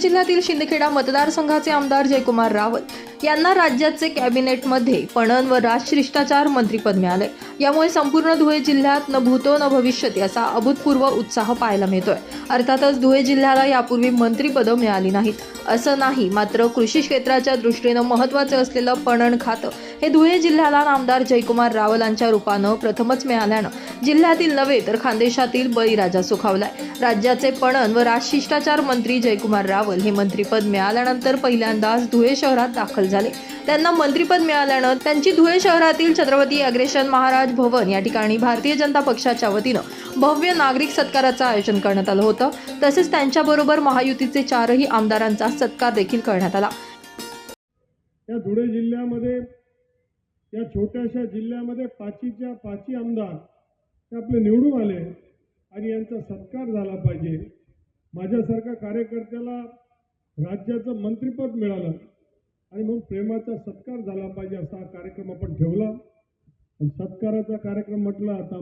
जिल्ह्यातील शिंदखेडा मतदारसंघाचे आमदार जयकुमार रावत यांना राज्याचे कॅबिनेटमध्ये पणन व राजशिष्टाचार मंत्रीपद मिळाले यामुळे संपूर्ण धुळे जिल्ह्यात न भूतो न भविष्यत याचा अभूतपूर्व उत्साह पाहायला मिळतोय. अर्थातच धुळे जिल्ह्याला यापूर्वी मंत्रीपदं मिळाली नाहीत. असं नाही मात्र कृषी क्षेत्राच्या दृष्टीनं महत्त्वाचं असलेलं पणन खातं हे धुळे जिल्ह्याला आमदार जयकुमार रावलांच्या रूपानं प्रथमच मिळाल्यानं जिल्ह्यातील नव्हे तर खानदेशातील बळीराजा सुखावलाय. राज्याचे पणन व राजशिष्टाचार मंत्री जयकुमार रावल हे मंत्रीपद मिळाल्यानंतर पहिल्यांदाच धुळे शहरात दाखल झाले. त्यांना मंत्रीपद मिळाल्यानं त्यांची धुळे शहरातील छत्रपती अग्रेशन महाराज भवन या ठिकाणी भारतीय जनता पक्षाच्या वतीनं भव्य नागरिक सत्काराचं आयोजन करण्यात आलं होतं. तसेच त्यांच्याबरोबर महायुतीचे चारही आमदारांचा सत्कार देखील करण्यात आला. या धुळे जिल्ह्यामध्ये या छोट्याशा जिल्ह्यामध्ये पाचीच्या पाची आमदार ते आपले निवडून आले आणि यांचा सत्कार झाला पाहिजे. माझ्यासारख्या कार्यकर्त्याला राज्याचं मंत्रिपद मिळालं. आणि म्हणून प्रेमाचा सत्कार झाला पाहिजे असा हा कार्यक्रम आपण ठेवला. पण सत्काराचा कार्यक्रम म्हटला तर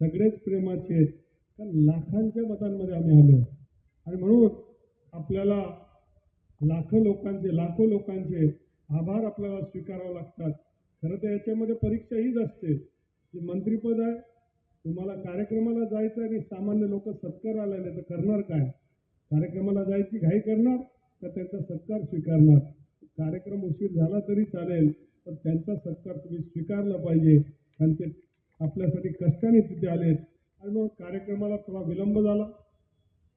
सगळेच प्रेमाचे आहेत. कारण लाखांच्या मतांमध्ये आम्ही आलो. आणि म्हणून आपल्याला लाखो लोकांचे लाखो लोकांचे आभार आपल्याला स्वीकारावे लागतात. खरं तर याच्यामध्ये परीक्षा हीच असते. की मंत्रीपद आहे तुम्हाला कार्यक्रमाला जायचं आणि सामान्य लोक सत्कार आले नाही तर करणार काय? कार्यक्रमाला जायची घाई करणार? का त्यांचा सत्कार स्वीकारणार? कार्यक्रम उशीर झाला तरी चालेल पण त्यांचा सत्कार तुम्ही स्वीकारला पाहिजे. आणि ते आपल्यासाठी कष्टाने तिथे आलेत. आणि मग कार्यक्रमाला थोडा विलंब झाला.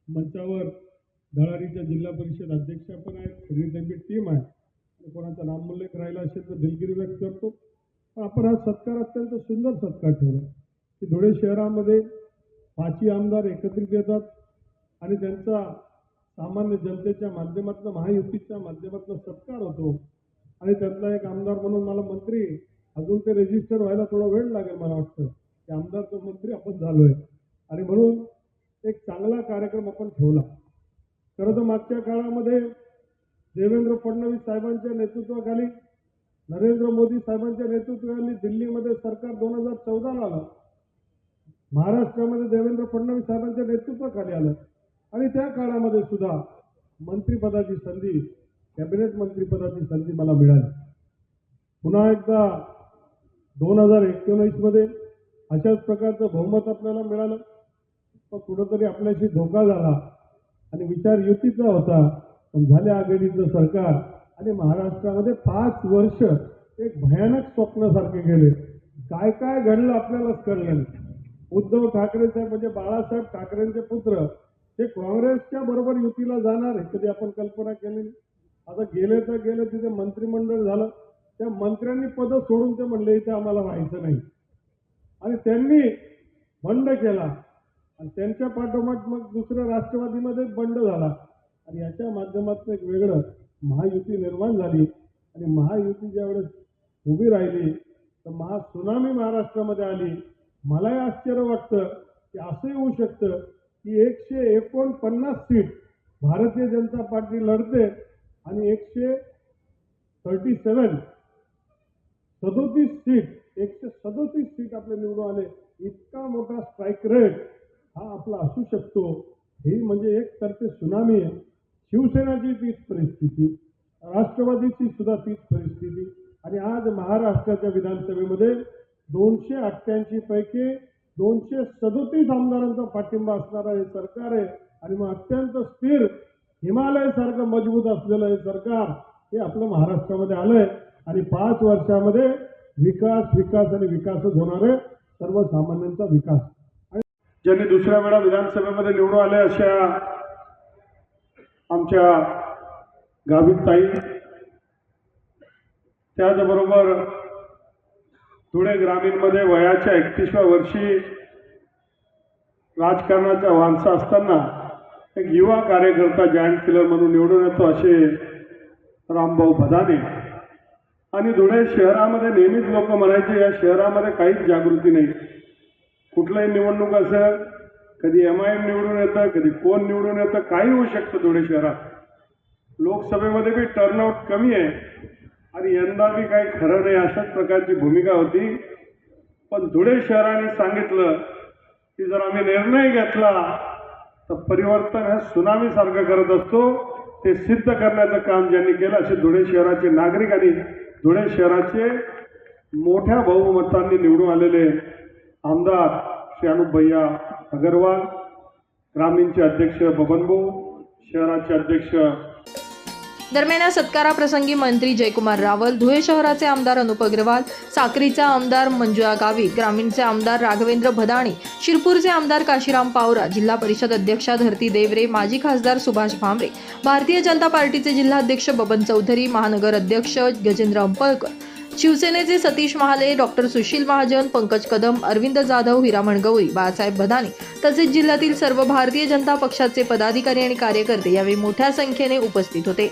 मंचावर धळारीच्या जिल्हा परिषद अध्यक्षा पण आहेत सगळी त्यांची टीम आहे. कोणाचा नामोल्लेख राहिला असेल तर दिलगिरी व्यक्त करतो. पण आपण हा सत्कार अत्यंत सुंदर सत्कार ठेवला. की धुळे शहरामध्ये पाचही आमदार एकत्रित येतात आणि त्यांचा सामान्य जनतेच्या माध्यमातून महायुतीच्या माध्यमातून सत्कार होतो. आणि त्यातला एक आमदार म्हणून मला मंत्री अजून ते रजिस्टर व्हायला थोडा वेळ लागेल मला वाटतं. की आमदारचं मंत्री आपण झालोय. आणि म्हणून एक चांगला कार्यक्रम आपण ठेवला. खरं तर मागच्या काळामध्ये देवेंद्र फडणवीस साहेबांच्या नेतृत्वाखाली नरेंद्र मोदी साहेबांच्या नेतृत्वाखाली दिल्लीमध्ये सरकार दोन हजार चौदाला आलं. महाराष्ट्रामध्ये देवेंद्र फडणवीस साहेबांच्या नेतृत्वाखाली आलं. आणि त्या काळामध्ये सुद्धा मंत्रिपदाची संधी कॅबिनेट मंत्रिपदाची संधी मला मिळाली. पुन्हा एकदा दोन हजार एकोणीसमध्ये अशाच प्रकारचं बहुमत आपल्याला मिळालं. पण कुठंतरी आपल्याशी धोका झाला आणि विचार युतीचा होता. पण झाल्या आघाडीचं सरकार आणि महाराष्ट्रामध्ये पाच वर्ष एक भयानक स्वप्नासारखे गेले. काय काय घडलं आपल्यालाच कळलं उद्धव ठाकरे साहेब म्हणजे बाळासाहेब ठाकरेंचे पुत्र ते काँग्रेसच्या बरोबर युतीला जाणार आहे कधी आपण कल्पना केली आता गेले तर गेले तिथे मंत्रिमंडळ झालं. त्या मंत्र्यांनी पद सोडून ते म्हणले इथे आम्हाला व्हायचं नाही. आणि त्यांनी बंड केला. आणि त्यांच्या पाठोपाठ मग दुसऱ्या राष्ट्रवादीमध्ये बंड झाला. आणि याच्या माध्यमातून एक वेगळं महायुती निर्माण झाली. आणि महायुती ज्यावेळेस उभी राहिली तर महासुनामी महाराष्ट्रामध्ये आली. मलाही आश्चर्य वाटतं की असंही होऊ शकतं. की एकशे एकोणपन्नास सीट भारतीय जनता पार्टी लढते आणि एकशे थर्टी सेवन सदोतीस सीट एकशे सदोतीस सीट आपले निवडून आले. इतका मोठा स्ट्राईक रेट हा आपला असू शकतो. ही म्हणजे एक तर्फे सुनामी आहे. शिवसेनाची तीच परिस्थिती राष्ट्रवादीची सुद्धा तीच परिस्थिती. आणि आज महाराष्ट्राच्या विधानसभेमध्ये दोनशे अठ्ठ्याऐंशी पैकी दोनशे सदोतीस आमदारांचा पाठिंबा असणारं हे सरकार आहे आणि मग अत्यंत स्थिर हिमालय सारखं मजबूत असलेलं हे सरकार हे आपलं महाराष्ट्रामध्ये आलंय. आणि पाच वर्षामध्ये विकास विकास आणि विकासच होणार आहे. सर्वसामान्यांचा विकास. आणि ज्यांनी दुसऱ्या वेळा विधानसभेमध्ये निवडून आले अशा आमच्या गावित ताई त्याचबरोबर धुळे ग्रामीणमध्ये वयाच्या एकतीसव्या वर्षी राजकारणाचा वारसा असताना एक युवा कार्यकर्ता जॉईंट किलर म्हणून निवडून येतो असे रामभाऊ भदाने. आणि धुळे शहरामध्ये नेहमीच लोक म्हणायचे या शहरामध्ये काहीच जागृती नाही. कुठलंही निवडणूक असं कधी एम आय एम निवडून येतं कधी कोण निवडून येतं काही होऊ शकतं धुळे शहरात. लोकसभेमध्ये बी टर्नआउट कमी आहे. आणि यंदा बी काही खरं नाही अशाच प्रकारची भूमिका होती. पण धुळे शहराने सांगितलं की जर आम्ही निर्णय घेतला तर परिवर्तन हे सुनामीसारखं करत असतो. ते सिद्ध करण्याचं काम ज्यांनी केलं असे धुळे शहराचे नागरिक आणि धुळे शहराचे मोठ्या बहुमतांनी निवडून आलेले आमदार श्री अनुपभैया अगरवाल ग्रामीणचे अध्यक्ष बबनभाऊ शहराचे अध्यक्ष दरम्यान या सत्काराप्रसंगी मंत्री जयकुमार रावल धुळे शहराचे आमदार अनुप अग्रवाल साक्रीचा आमदार मंजुळा गावित ग्रामीणचे आमदार राघवेंद्र भदाणे शिरपूरचे आमदार काशीराम पावरा जिल्हा परिषद अध्यक्षा धरती देवरे माजी खासदार सुभाष भामरे भारतीय जनता पार्टीचे जिल्हाध्यक्ष बबन चौधरी महानगर अध्यक्ष गजेंद्र अंपळकर शिवसेनेचे सतीश महाले डॉक्टर सुशील महाजन पंकज कदम अरविंद जाधव हिरामण गवळी बाळासाहेब भदाणे तसेच जिल्ह्यातील सर्व भारतीय जनता पक्षाचे पदाधिकारी आणि कार्यकर्ते यावेळी मोठ्या संख्येने उपस्थित होते.